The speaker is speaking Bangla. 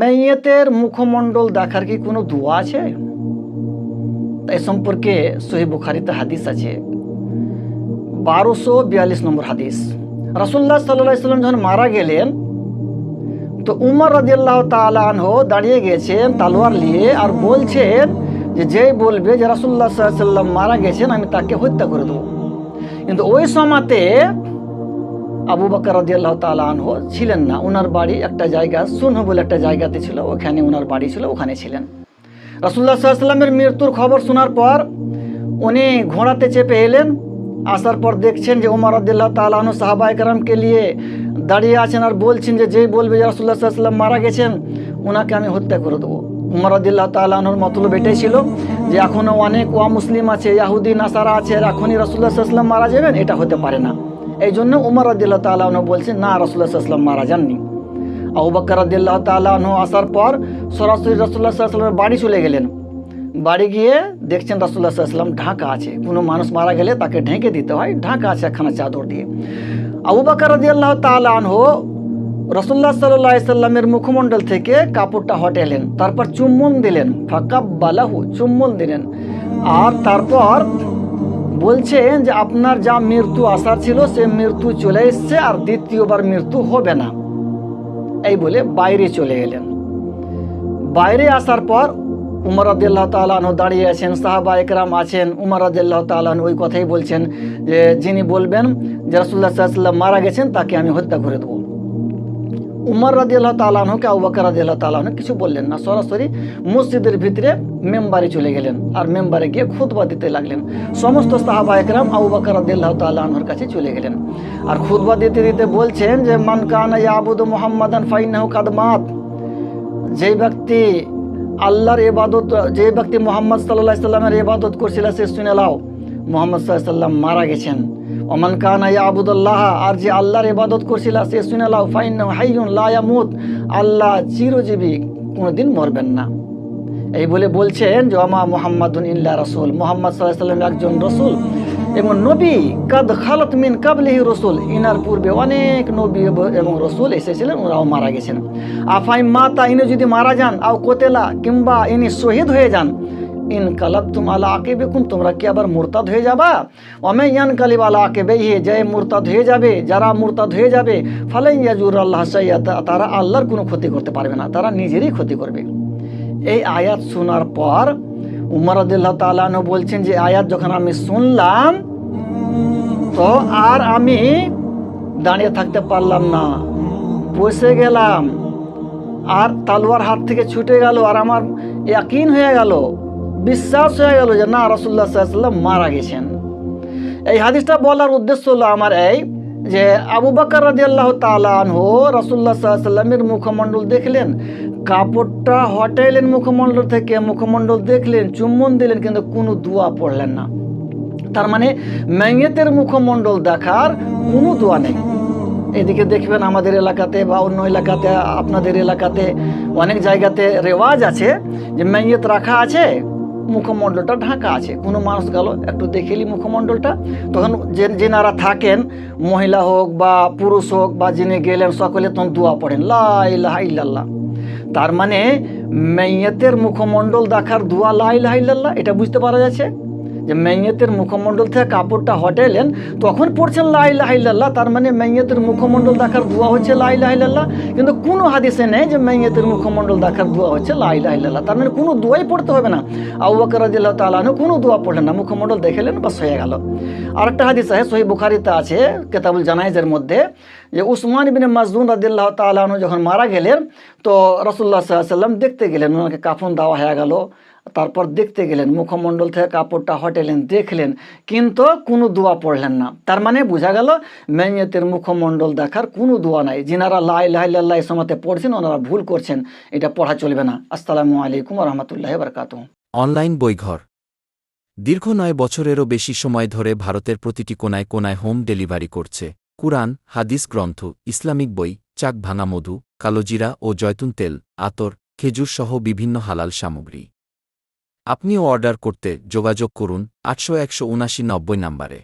মেয়েতের মুখমণ্ডল দেখার কি কোনো দোয়া আছে? এই সম্পর্কে সহি বুখারিতে হাদিস আছে। বারোশো বিয়াল্লিশ নম্বর হাদিস। রাসুল্লাহ সাল্লাহ সাল্লাম যখন মারা গেলেন, তো উমর রাজিয়াল্লাহ তালাহ দাঁড়িয়ে গেছেন তালোয়ার নিয়ে আর বলছেন যে যেই বলবে যে রাসুল্লাহ সাল্লাম মারা গেছেন, আমি তাকে হত্যা করে দেবো। কিন্তু ওই সময়তে আবু বাকর রাজিয়াল্লাহ তালাহ ছিলেন না। ওনার বাড়ি একটা জায়গা, সুনহ বলে একটা জায়গাতে ছিল। ওখানে ওনার বাড়ি ছিল, ওখানে ছিলেন। রাসুল্লাহ সাল্লামের মৃত্যুর খবর শোনার পর উনি ঘোড়াতে চেপে এলেন। আসার পর দেখছেন যে উমর আদিল্লাহ তালাহন সাহাবা একরামকে নিয়ে দাঁড়িয়ে আছেন আর বলছেন যে, যেই বলবে যে রাসুল্লাহ সাল্লাম মারা গেছেন ওনাকে আমি হত্যা করে দেবো। উমর আদিল্লাহ তালাহর মতলব এটাই ছিল যে এখনও অনেক ওয়া মুসলিম আছে, ইয়াহুদি, নাসারা আছে, আর এখনই রাসুল্লাহ সাল্লাম মারা যাবেন, এটা হতে পারে না। এই জন্য উমর আদিল্লাহ তালাহন বলছেন, না রাসুল্লাহ সাল্লাম মারা যাননি। আবু রাদিয়াল্লাহু তাআলা আনহু আসার পর সরাসরি রসুল্লাহ ওয়াসাল্লামের বাড়ি চলে গেলেন। বাড়ি গিয়ে দেখছেন আলাইহি ওয়াসাল্লাম ঢাকা আছে। কোনো মানুষ মারা গেলে তাকে ঢেকে দিতে হয়। ঢাকা আছে একখানা চাদর দিয়ে। আবু রাদিয়াল্লাহু তাআলা আনহু রসুল্লাহ সাল্লাহ সাল্লামের মুখমণ্ডল থেকে কাপড়টা হটেলেন তারপর চুম্বন দিলেন। ফাকাব্বালাহু, চুম্বন দিলেন। আর তারপর বলছেন যে আপনার যা মৃত্যু আসার ছিল, সে মৃত্যু চলে এসছে আর দ্বিতীয়বার মৃত্যু হবে না। এই বলে বাইরে চলে এলেন। বাইরে আসার পর উমর আদিল্লাহ তালাহ দাঁড়িয়ে আছেন, সাহাবা একরাম আছেন। উমর আদিল্লাহ তালাহ ওই কথাই বলছেন যে, যিনি বলবেন যে রাসুল্লাহ সাল্লাম মারা গেছেন, তাকে আমি হত্যা করে দেবো। উমর রাদিয়াল্লাহ তালাহকে আবু বাকর রাদিয়াল্লাহ তালাহ কিছু বললেন না। সরাসরি মসজিদের ভিতরে মেম্বারে চলে গেলেন আর মেম্বারে গিয়ে খুতবা দিতে লাগলেন। সমস্ত সাহাবা একরাম আবু বাকর রাদিয়াল্লাহ তালাহর কাছে চলে গেলেন। আর খুতবা দিতে দিতে বলছেন যে, মান কানা ইয়াবুদ মুহাম্মাদান ফাইনাহু কাদমাত যেই ব্যক্তি আল্লাহর এবাদত যে ব্যক্তি মোহাম্মদ সাল্লাহ সাল্লামের ইবাদত করছিল, সে শুনে লাও মোহাম্মদ সাল্লাহ সাল্লাম মারা গেছেন। ওমান কানা আবুদুল্লাহ আর যে আল্লাহর ইবাদত করছিল, সে শুনে লাও ফাইন হাইয়ুন লায়ামুত আল্লাহ চিরজীবী, কোনোদিন মরবেন না। এই বলে বলছেন যে আমা মোহাম্মদুন ইল্লা রসুল। মোহাম্মদ সাল্লাহ সাল্লাম একজন রসুল। এবং নবী কাদ খালত মিন কাবলিহি রসুল। ইনার পূর্বে অনেক নবী এবং রসুল এসেছিলেন, ওরাও মারা গেছেন। আফাই মাতা, ইনি যদি মারা যান, আও কোতেলা কিংবা ইনি শহীদ হয়ে যান ইন কালাব তুম আলা আকে বেকুন তোমরা কি আবার মুরতাদ হয়ে যাবা? অমে ইয়ান কালিব আলা আকে বেহে যে মুরতাদ হয়ে যাবে, যারা মুরতাদ হয়ে যাবে ফালাই ইয়াজুর আল্লাহ সাইয়া তারা আল্লাহর কোনো ক্ষতি করতে পারবে না, তারা নিজেরই ক্ষতি করবে। এই আয়াত শোনার পর উমর আদিল্লাহ তালানো বলছেন যে, আয়াত যখন আমি শুনলাম, তো আর আমি দাঁড়িয়ে থাকতে পারলাম না বসে গেলাম, আর তালোয়ার হাত থেকে ছুটে গেল, আর আমার ইয়াকিন হয়ে গেল। বিশ্বাস হয়ে গেল যে না রসুল্লাহ সাল্লাম মারা গেছেন। এই হাদিসটা বলার উদ্দেশ্য হলো আমার এই যে আবু বাকর রাজি আল্লাহ তালানহ রসুল্লাহ সাল্লামের মুখমণ্ডল দেখলেন, কাপড়টা হটাইলেন মুখমণ্ডল থেকে, মুখমণ্ডল দেখলেন, চুম্বন দিলেন, কিন্তু কোনো দোয়া পড়লেন না। তার মানে মেয়েতের মুখমণ্ডল দেখার কোনো দোয়া নেই। এদিকে দেখবেন আমাদের এলাকাতে বা অন্য এলাকাতে, আপনাদের এলাকাতে অনেক জায়গাতে রেওয়াজ আছে যে মেয়েত রাখা আছে মুখমণ্ডলটা ঢাকা আছে। কোনো মানুষ গেল, একটু দেখেলি মুখমণ্ডলটা। তখন যে যেনারা থাকেন, মহিলা হোক বা পুরুষ হোক বা যিনি গেলেন, সকলে তখন দোয়া পড়েন, লা ইলাহা ইল্লাল্লাহ। তার মানে মেয়েতের মুখমণ্ডল দেখার দোয়া, লা ইলাহা ইল্লাল্লাহ, এটা বুঝতে পারা যাচ্ছে? যে মেয়েতের মুখমণ্ডল থেকে কাপড়টা হটাইলেন, তখন পড়ছেন লাই লাইল্লাহ তার মানে মেয়েতের মুখমণ্ডল দেখার দোয়া হচ্ছে লাই লাইল্লাহ কিন্তু কোনো হাদিসে নেই যে মেয়েতের মুখমণ্ডল দেখার দোয়া হচ্ছে লাই লাইল্লাহ তার মানে কোনো দোয়াই পড়তে হবে না। আবু বকর রাদিয়াল্লাহু তাআলা আনহু কোনো দোয়া পড়লেন না, মুখমণ্ডল দেখলেন বাস হয়ে গেল। আরেকটা হাদিস আছে সহি বুখারিতে আছে, কেতাবুল জানাইজের মধ্যে যে উসমান ইবিন মাজদুন রাদিয়াল্লাহু তাআলা আনহু যখন মারা গেলেন, তো রসুল্লাহ সাল্লাম দেখতে গেলেন, ওনাকে কাফন দেওয়া হয়ে গেল। তারপর দেখতে গেলেন, মুখমণ্ডল থেকে কাপড়টা হটেলেন, দেখলেন, কিন্তু কোনো দোয়া পড়লেন না। তার মানে বোঝা গেল মেয়েতের মুখমণ্ডল দেখার কোনো দোয়া নাই। যিনারা লাই এই সময়তে পড়ছেন, ওনারা ভুল করছেন, এটা পড়া চলবে না। আসসালামু আলাইকুম রহমতুল্লাহ বারকাত অনলাইন বইঘর। দীর্ঘ নয় বছরেরও বেশি সময় ধরে ভারতের প্রতিটি কোনায় কোনায় হোম ডেলিভারি করছে। কুরআন, হাদিস গ্রন্থ, ইসলামিক বই, চাক ভাঙা মধু, কালোজিরা ও জয়তুন তেল, আতর, খেজুর সহ বিভিন্ন হালাল সামগ্রী। আপনিও অর্ডার করতে যোগাযোগ করুন আটশো একশো নাম্বারে।